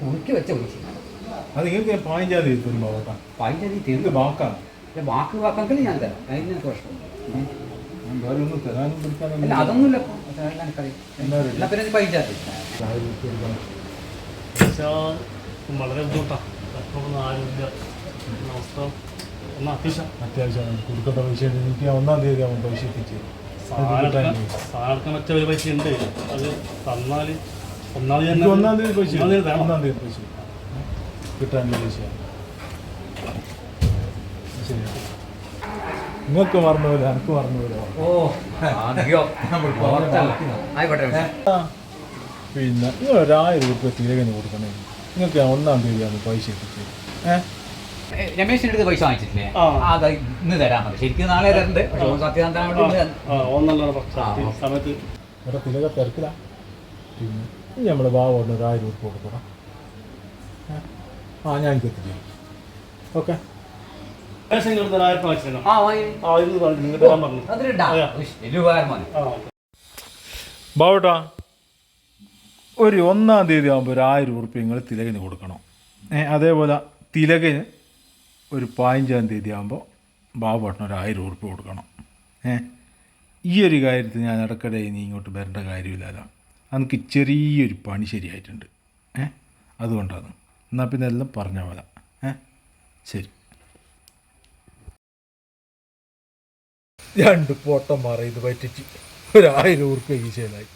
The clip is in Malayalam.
കുറുക്കി വെച്ച പൈസ അത് നിങ്ങൾക്ക് ഞാൻ പതിനഞ്ചാം തീയതി തരും പാവട്ടാ പതിനഞ്ചാം തീയതി എന്ത് തീർന്നു വാക്കാണ് വാക്ക്. വാക്കെങ്കിൽ ഞാൻ തരാം. അതിന് പ്രശ്നം അതൊന്നുമില്ല എന്നാ പിന്നെ. വെച്ചാൽ വളരെ ബുദ്ധിമുട്ടാണ് ആരുമില്ല. അവസ്ഥ? ഒന്ന് അത്യാവശ്യം അത്യാവശ്യമാണ് കൊടുക്കേണ്ട പൈസ ഉണ്ട്. എനിക്ക് ഒന്നാം തീയതി ആവും പൈസ എത്തിച്ചു മറ്റേ ഒരു പൈസ ഉണ്ട്. അത് തന്നാൽ ഒന്നാം തീയതി എനിക്ക് ഒന്നാം തീയതി പൈസ ഒന്നാം തീയതി തരണം ഒന്നാം തീയതി പൈസ കിട്ടാൻ പൈസ ശരിയാണ് നിങ്ങൾക്ക് മറന്നു പോലെ എനിക്ക് മറന്നു പോലെ ഓ പിന്നെ നിങ്ങൾ ഒരായിരം രൂപ തിരകന് കൊടുക്കണേ. നിങ്ങൾക്ക് ഒന്നാം തീയതിയാണ് പൈസ എത്തിച്ചത് ഏഹ് രമേശിന്റെ അടുത്ത് പൈസ വാങ്ങിച്ചിട്ടില്ലേ? അത് ഇന്ന് തരാൻ മതി. ശരിക്കും നാളെ തരണ്ട്. പക്ഷെ ഓൻ ആ. സമയത്ത് ഇവിടെ തിരക്കില്ല പിന്നെ ഒരു ആയിരം രൂപ കൊടുക്കണം ആ ഞാൻ എനിക്ക് ഓക്കെ. ബാവട്ടാ ഒരു ഒന്നാം തീയതി ആകുമ്പോൾ ഒരു ആയിരം ഉറുപ്പ്യ നിങ്ങൾ തിലകിന് കൊടുക്കണം. അതേപോലെ തിലകിന് ഒരു പതിനഞ്ചാം തീയതി ആകുമ്പോൾ ബാബുവേട്ടന് ഒരു ആയിരം ഉറുപ്പ് കൊടുക്കണം. ഏ? ഈ ഒരു കാര്യത്തിൽ ഞാൻ ഇടക്കിടെ നീ ഇങ്ങോട്ട് വരേണ്ട കാര്യമില്ലല്ലോ. എനിക്ക് ചെറിയൊരു പണി ശരിയായിട്ടുണ്ട്. ഏ? അതുകൊണ്ടാണ്. എന്നാൽ പിന്നെ എല്ലാം പറഞ്ഞ പോലെ. ഏ? ശരി. രണ്ട് പോട്ടം മാറി ഇത് പറ്റിച്ച് ഒരായിരം ഉറുപ്പ് ഈശയിലായി